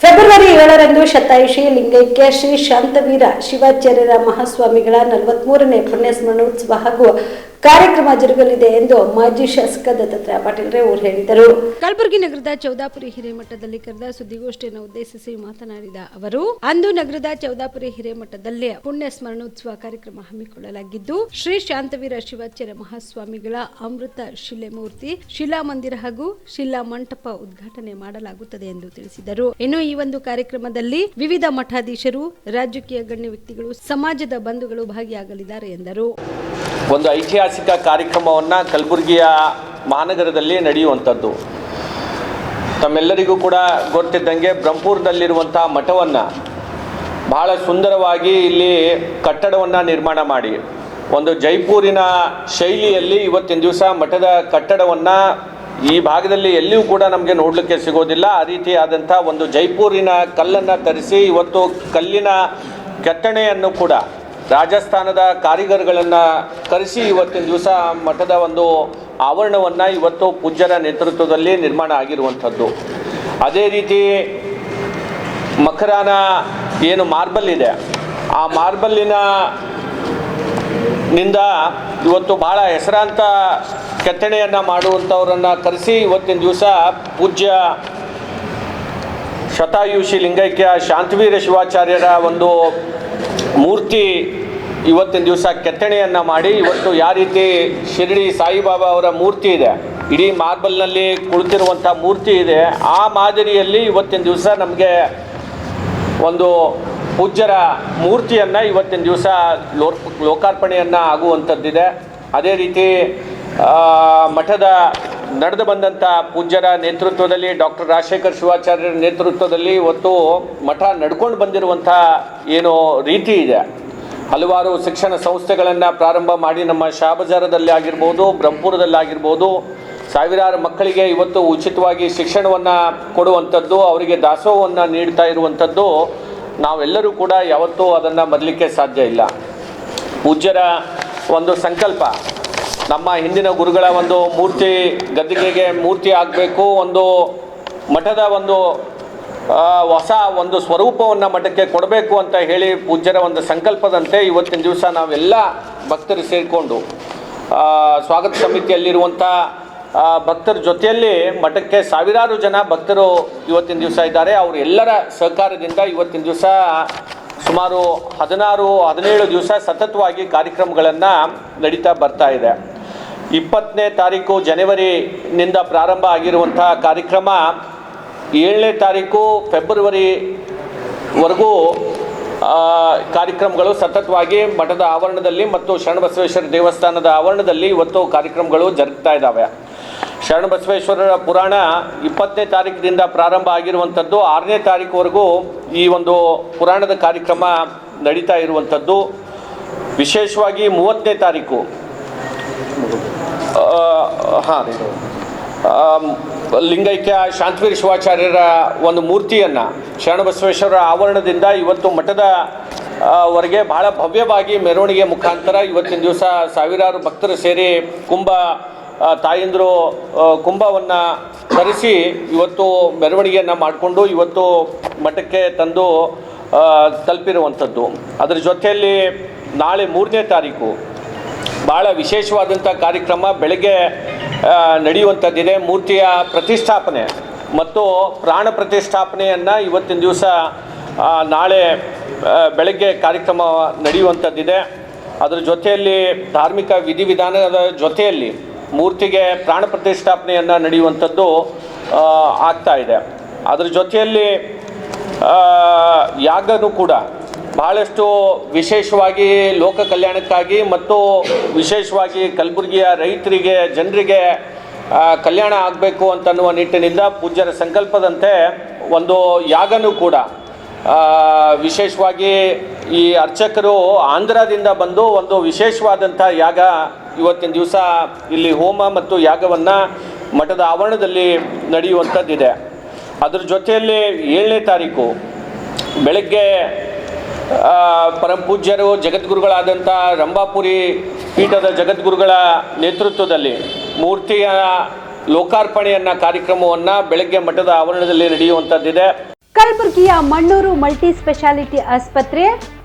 February ಏಳರಂದು ಶತಾಯುಷಿ ಲಿಂಗೈಕ್ಯ ಶ್ರೀ ಶಾಂತವೀರ ಶಿವಾಚಾರ್ಯರ ಮಹಾಸ್ವಾಮಿಗಳ ನಲವತ್ಮೂರನೇ ಪುಣ್ಯಸ್ಮರಣೋತ್ಸವ ಹಾಗೂ ಕಾರ್ಯಕ್ರಮ ಜರುಗಲಿದೆ ಎಂದು ಮಾಜಿ ಶಾಸಕ ದತ್ತಾತ್ರೇಯ ಪಾಟೀಲ್ ರೇವೂರ್ ಹೇಳಿದರು. ಕಲಬುರಗಿ ನಗರದ ಚೌದಾಪುರಿ ಹಿರೇಮಠದಲ್ಲಿ ಕರೆದ ಸುದ್ದಿಗೋಷ್ಠಿಯನ್ನು ಉದ್ದೇಶಿಸಿ ಮಾತನಾಡಿದ ಅವರು, ಅಂದು ನಗರದ ಚೌದಾಪುರಿ ಹಿರೇಮಠದಲ್ಲಿ ಪುಣ್ಯ ಸ್ಮರಣೋತ್ಸವ ಕಾರ್ಯಕ್ರಮ ಹಮ್ಮಿಕೊಳ್ಳಲಾಗಿದ್ದು, ಶ್ರೀ ಶಾಂತವೀರ ಶಿವಾಚಾರ್ಯ ಮಹಾಸ್ವಾಮಿಗಳ ಅಮೃತ ಶಿಲೆ ಮೂರ್ತಿ, ಶಿಲಾ ಮಂದಿರ ಹಾಗೂ ಶಿಲಾ ಮಂಟಪ ಉದ್ಘಾಟನೆ ಮಾಡಲಾಗುತ್ತದೆ ಎಂದು ತಿಳಿಸಿದರು. ಇನ್ನು ಈ ಒಂದು ಕಾರ್ಯಕ್ರಮದಲ್ಲಿ ವಿವಿಧ ಮಠಾಧೀಶರು, ರಾಜಕೀಯ ಗಣ್ಯ ವ್ಯಕ್ತಿಗಳು, ಸಮಾಜದ ಬಂಧುಗಳು ಭಾಗಿಯಾಗಲಿದ್ದಾರೆ ಎಂದರು. ಒಂದು ಐತಿಹಾಸಿಕ ಕಾರ್ಯಕ್ರಮವನ್ನು ಕಲಬುರಗಿಯ ಮಹಾನಗರದಲ್ಲಿ ನಡೆಯುವಂಥದ್ದು. ತಮ್ಮೆಲ್ಲರಿಗೂ ಕೂಡ ಗೊತ್ತಿದ್ದಂಗೆ ಬ್ರಹ್ಮಪುರದಲ್ಲಿರುವಂಥ ಮಠವನ್ನು ಬಹಳ ಸುಂದರವಾಗಿ ಇಲ್ಲಿ ಕಟ್ಟಡವನ್ನು ನಿರ್ಮಾಣ ಮಾಡಿ. ಒಂದು ಜೈಪುರಿನ ಶೈಲಿಯಲ್ಲಿ ಇವತ್ತಿನ ದಿವಸ ಮಠದ ಕಟ್ಟಡವನ್ನು ಈ ಭಾಗದಲ್ಲಿ ಎಲ್ಲಿಯೂ ಕೂಡ ನಮಗೆ ನೋಡಲಿಕ್ಕೆ ಸಿಗೋದಿಲ್ಲ. ಆ ರೀತಿಯಾದಂಥ ಒಂದು ಜೈಪುರಿನ ಕಲ್ಲನ್ನು ತರಿಸಿ ಇವತ್ತು ಕಲ್ಲಿನ ಕೆತ್ತಣೆಯನ್ನು ಕೂಡ ರಾಜಸ್ಥಾನದ ಕಾರಿಗರ್ಗಳನ್ನು ಕರೆಸಿ ಇವತ್ತಿನ ದಿವಸ ಮಠದ ಒಂದು ಆವರಣವನ್ನು ಇವತ್ತು ಪೂಜ್ಯರ ನೇತೃತ್ವದಲ್ಲಿ ನಿರ್ಮಾಣ ಆಗಿರುವಂಥದ್ದು. ಅದೇ ರೀತಿ ಮಕರಾನ ಏನು ಮಾರ್ಬಲ್ ಇದೆ. ಆ ಮಾರ್ಬಲ್ಲಿನ ನಿಂದ ಇವತ್ತು ಭಾಳ ಹೆಸರಾಂತ ಕೆತ್ತನೆಯನ್ನು ಮಾಡುವಂಥವ್ರನ್ನು ಕರೆಸಿ ಇವತ್ತಿನ ದಿವಸ ಪೂಜ್ಯ ಶತಾಯುಷಿ ಲಿಂಗೈಕ್ಯ ಶಾಂತವೀರ ಶಿವಾಚಾರ್ಯರ ಒಂದು ಮೂರ್ತಿ ಇವತ್ತಿನ ದಿವಸ ಕೆತ್ತನೆಯನ್ನು ಮಾಡಿ, ಇವತ್ತು ಯಾವ ರೀತಿ ಶಿರಡಿ ಸಾಯಿಬಾಬಾ ಅವರ ಮೂರ್ತಿ ಇದೆ, ಇಡೀ ಮಾರ್ಬಲ್ನಲ್ಲಿ ಕುಳಿತಿರುವಂಥ ಮೂರ್ತಿ ಇದೆ, ಆ ಮಾದರಿಯಲ್ಲಿ ಇವತ್ತಿನ ದಿವಸ ನಮಗೆ ಒಂದು ಪೂಜ್ಯರ ಮೂರ್ತಿಯನ್ನು ಇವತ್ತಿನ ದಿವಸ ಲೋ ಲೋಕಾರ್ಪಣೆಯನ್ನು ಆಗುವಂಥದ್ದಿದೆ. ಅದೇ ರೀತಿ ಮಠದ ನಡೆದು ಬಂದಂಥ ಪೂಜ್ಯರ ನೇತೃತ್ವದಲ್ಲಿ ಡಾಕ್ಟರ್ ರಾಜಶೇಖರ್ ಶಿವಾಚಾರ್ಯರ ನೇತೃತ್ವದಲ್ಲಿ ಇವತ್ತು ಮಠ ನಡ್ಕೊಂಡು ಬಂದಿರುವಂಥ ಏನು ರೀತಿ ಇದೆ. ಹಲವಾರು ಶಿಕ್ಷಣ ಸಂಸ್ಥೆಗಳನ್ನು ಪ್ರಾರಂಭ ಮಾಡಿ ನಮ್ಮ ಶಾಬಜಾರದಲ್ಲಿ ಆಗಿರ್ಬೋದು, ಬ್ರಹ್ಮಪುರದಲ್ಲಿ ಆಗಿರ್ಬೋದು, ಸಾವಿರಾರು ಮಕ್ಕಳಿಗೆ ಇವತ್ತು ಉಚಿತವಾಗಿ ಶಿಕ್ಷಣವನ್ನು ಕೊಡುವಂಥದ್ದು, ಅವರಿಗೆ ದಾಸೋಹವನ್ನು ನೀಡ್ತಾ ಇರುವಂಥದ್ದು, ನಾವೆಲ್ಲರೂ ಕೂಡ ಯಾವತ್ತೂ ಅದನ್ನು ಮರಲಿಕ್ಕೆ ಸಾಧ್ಯ ಇಲ್ಲ. ಪೂಜ್ಯರ ಒಂದು ಸಂಕಲ್ಪ. ನಮ್ಮ ಹಿಂದಿನ ಗುರುಗಳ ಒಂದು ಮೂರ್ತಿ ಗದ್ದಿಗೆಗೆ ಮೂರ್ತಿ ಆಗಬೇಕು, ಒಂದು ಮಠದ ಒಂದು ಹೊಸ ಒಂದು ಸ್ವರೂಪವನ್ನು ಮಠಕ್ಕೆ ಕೊಡಬೇಕು ಅಂತ ಹೇಳಿ ಪೂಜ್ಯರ ಒಂದು ಸಂಕಲ್ಪದಂತೆ ಇವತ್ತಿನ ದಿವಸ ನಾವೆಲ್ಲ ಭಕ್ತರು ಸೇರಿಕೊಂಡು ಸ್ವಾಗತ ಸಮಿತಿಯಲ್ಲಿರುವಂಥ ಭಕ್ತರ ಜೊತೆಯಲ್ಲಿ ಮಠಕ್ಕೆ ಸಾವಿರಾರು ಜನ ಭಕ್ತರು ಇವತ್ತಿನ ದಿವಸ ಇದ್ದಾರೆ. ಅವರು ಎಲ್ಲರ ಸಹಕಾರದಿಂದ ಇವತ್ತಿನ ದಿವಸ ಸುಮಾರು ಹದಿನಾರು, ಹದಿನೇಳು ದಿವಸ ಸತತವಾಗಿ ಕಾರ್ಯಕ್ರಮಗಳನ್ನು ನಡೀತಾ ಬರ್ತಾ ಇದೆ. ಇಪ್ಪತ್ತನೇ ತಾರೀಕು ಜನವರಿನಿಂದ ಪ್ರಾರಂಭ ಆಗಿರುವಂಥ ಕಾರ್ಯಕ್ರಮ ಏಳನೇ ತಾರೀಕು ಫೆಬ್ರವರಿವರೆಗೂ ಕಾರ್ಯಕ್ರಮಗಳು ಸತತವಾಗಿ ಮಠದ ಆವರಣದಲ್ಲಿ ಮತ್ತು ಶರಣಬಸವೇಶ್ವರ ದೇವಸ್ಥಾನದ ಆವರಣದಲ್ಲಿ ಇವತ್ತು ಕಾರ್ಯಕ್ರಮಗಳು ಜರುಗ್ತಾ ಇದ್ದಾವೆ ಶರಣಬಸವೇಶ್ವರರ ಪುರಾಣ ಇಪ್ಪತ್ತನೇ ತಾರೀಕಿನಿಂದ ಪ್ರಾರಂಭ ಆಗಿರುವಂಥದ್ದು. ಆರನೇ ತಾರೀಕುವರೆಗೂ ಈ ಒಂದು ಪುರಾಣದ ಕಾರ್ಯಕ್ರಮ ನಡೀತಾ ಇರುವಂಥದ್ದು. ವಿಶೇಷವಾಗಿ ಮೂವತ್ತನೇ ತಾರೀಕು. ಹಾಂ. ಲಿಂಗೈಕ್ಯ ಶಾಂತವೀರ ಶಿವಾಚಾರ್ಯರ ಒಂದು ಮೂರ್ತಿಯನ್ನು ಶರಣಬಸವೇಶ್ವರ ಆವರಣದಿಂದ ಇವತ್ತು ಮಠದ ವರೆಗೆ ಬಹಳ ಭವ್ಯವಾಗಿ ಮೆರವಣಿಗೆ ಮುಖಾಂತರ ಇವತ್ತಿನ ದಿವಸ ಸಾವಿರಾರು ಭಕ್ತರು ಸೇರಿ ಕುಂಭ ತಾಯಂದರು ಕುಂಭವನ್ನು ಧರಿಸಿ ಇವತ್ತು ಮೆರವಣಿಗೆಯನ್ನು ಮಾಡಿಕೊಂಡು ಇವತ್ತು ಮಠಕ್ಕೆ ತಂದು ತಲುಪಿರುವಂಥದ್ದು. ಅದರ ಜೊತೆಯಲ್ಲಿ ನಾಳೆ ಮೂರನೇ ತಾರೀಕು ಭಾಳ ವಿಶೇಷವಾದಂಥ ಕಾರ್ಯಕ್ರಮ ಬೆಳಗ್ಗೆ ನಡೆಯುವಂಥದ್ದಿದೆ ಮೂರ್ತಿಯ ಪ್ರತಿಷ್ಠಾಪನೆ ಮತ್ತು ಪ್ರಾಣ ಪ್ರತಿಷ್ಠಾಪನೆಯನ್ನು ಇವತ್ತಿನ ದಿವಸ ನಾಳೆ ಬೆಳಗ್ಗೆ ಕಾರ್ಯಕ್ರಮ ನಡೆಯುವಂಥದ್ದಿದೆ ಅದರ ಜೊತೆಯಲ್ಲಿ ಧಾರ್ಮಿಕ ವಿಧಿವಿಧಾನದ ಜೊತೆಯಲ್ಲಿ ಮೂರ್ತಿಗೆ ಪ್ರಾಣ ಪ್ರತಿಷ್ಠಾಪನೆಯನ್ನು ನಡೆಯುವಂಥದ್ದು ಆಗ್ತಾ ಇದೆ. ಅದರ ಜೊತೆಯಲ್ಲಿ ಯಾಗನೂ ಕೂಡ ಬಹಳಷ್ಟು ವಿಶೇಷವಾಗಿ ಲೋಕ ಕಲ್ಯಾಣಕ್ಕಾಗಿ ಮತ್ತು ವಿಶೇಷವಾಗಿ ಕಲಬುರಗಿಯ ರೈತರಿಗೆ, ಜನರಿಗೆ ಕಲ್ಯಾಣ ಆಗಬೇಕು ಅಂತನ್ನುವ ನಿಟ್ಟಿನಿಂದ ಪೂಜ್ಯರ ಸಂಕಲ್ಪದಂತೆ ಒಂದು ಯಾಗನೂ ಕೂಡ ವಿಶೇಷವಾಗಿ ಈ ಅರ್ಚಕರು ಆಂಧ್ರದಿಂದ ಬಂದು ಒಂದು ವಿಶೇಷವಾದಂಥ ಯಾಗ ಇವತ್ತಿನ ದಿವಸ ಇಲ್ಲಿ ಹೋಮ ಮತ್ತು ಯಾಗವನ್ನು ಮಠದ ಆವರಣದಲ್ಲಿ ನಡೆಯುವಂಥದ್ದಿದೆ. ಅದರ ಜೊತೆಯಲ್ಲಿ ಏಳನೇ ತಾರೀಕು, ಬೆಳಗ್ಗೆ ಆ, ಪರಮ ಪೂಜ್ಯರು ಜಗದ್ಗುರುಗಳಾದಂಥ ರಂಭಾಪುರಿ ಪೀಠದ ಜಗದ್ಗುರುಗಳ ನೇತೃತ್ವದಲ್ಲಿ ಮೂರ್ತಿಯ ಲೋಕಾರ್ಪಣೆಯನ್ನ ಕಾರ್ಯಕ್ರಮವನ್ನು ಬೆಳಗ್ಗೆ ಮಠದ ಆವರಣದಲ್ಲಿ ನಡೆಯುವಂಥದ್ದಿದೆ. ಕಲಬುರಗಿಯ ಮಣ್ಣೂರು ಮಲ್ಟಿ ಸ್ಪೆಷಾಲಿಟಿ ಆಸ್ಪತ್ರೆ